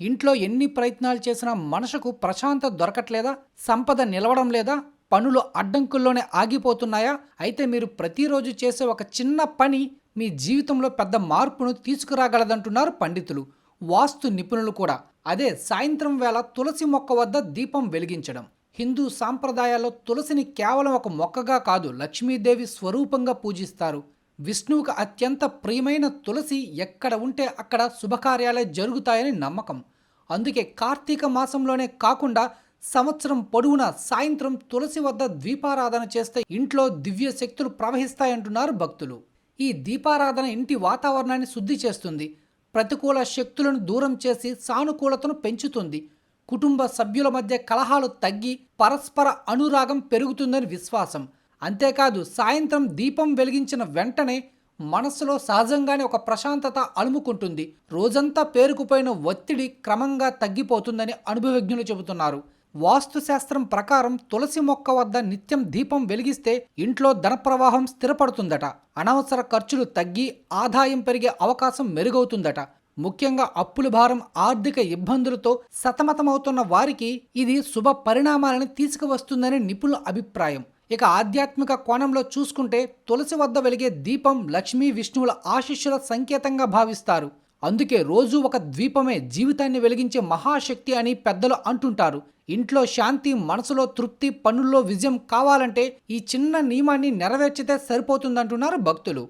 ఇంట్లో ఎన్ని ప్రయత్నాలు చేసినా మనసుకు ప్రశాంతత దొరకట్లేదా? సంపద నిలవడం లేదా? పనులు అడ్డంకుల్లోనే ఆగిపోతున్నాయా? అయితే మీరు ప్రతిరోజు చేసే ఒక చిన్న పని మీ జీవితంలో పెద్ద మార్పును తీసుకురాగలదంటున్నారు పండితులు. వాస్తు నిపుణులు కూడా. అదే సాయంత్రం వేళ తులసి మొక్క వద్ద దీపం వెలిగించడం. హిందూ సాంప్రదాయాల్లో తులసిని కేవలం ఒక మొక్కగా కాదు లక్ష్మీదేవి స్వరూపంగా పూజిస్తారు. విష్ణువుకు అత్యంత ప్రియమైన తులసి ఎక్కడ ఉంటే అక్కడ శుభకార్యాలే జరుగుతాయని నమ్మకం. అందుకే కార్తీక మాసంలోనే కాకుండా సంవత్సరం పొడవునా సాయంత్రం తులసి వద్ద దీపారాధన చేస్తే ఇంట్లో దివ్య శక్తులు ప్రవహిస్తాయంటున్నారు భక్తులు. ఈ దీపారాధన ఇంటి వాతావరణాన్ని శుద్ధి చేస్తుంది. ప్రతికూల శక్తులను దూరం చేసి సానుకూలతను పెంచుతుంది. కుటుంబ సభ్యుల మధ్య కలహాలు తగ్గి పరస్పర అనురాగం పెరుగుతుందని విశ్వాసం. అంతేకాదు సాయంత్రం దీపం వెలిగించిన వెంటనే మనస్సులో సహజంగానే ఒక ప్రశాంతత అలుముకుంటుంది. రోజంతా పేరుకుపోయిన ఒత్తిడి క్రమంగా తగ్గిపోతుందని అనుభవజ్ఞులు చెబుతున్నారు. వాస్తుశాస్త్రం ప్రకారం తులసి మొక్క వద్ద నిత్యం దీపం వెలిగిస్తే ఇంట్లో ధన ప్రవాహం స్థిరపడుతుందట. అనవసర ఖర్చులు తగ్గి ఆదాయం పెరిగే అవకాశం మెరుగవుతుందట. ముఖ్యంగా అప్పుల భారం ఆర్థిక ఇబ్బందులతో సతమతమవుతున్న వారికి ఇది శుభ పరిణామాలను తీసుకువస్తుందని నిపుణుల అభిప్రాయం. ఇక ఆధ్యాత్మిక కోణంలో చూసుకుంటే తులసి వద్ద వెలిగే దీపం లక్ష్మీ విష్ణువుల ఆశీస్సుల సంకేతంగా భావిస్తారు. అందుకే రోజు ఒక ద్వీపమే జీవితాన్ని వెలిగించే మహాశక్తి అని పెద్దలు అంటుంటారు. ఇంట్లో శాంతి మనసులో తృప్తి పనుల్లో విజయం కావాలంటే ఈ చిన్న నియమాన్ని నెరవేర్చితే సరిపోతుందంటున్నారు భక్తులు.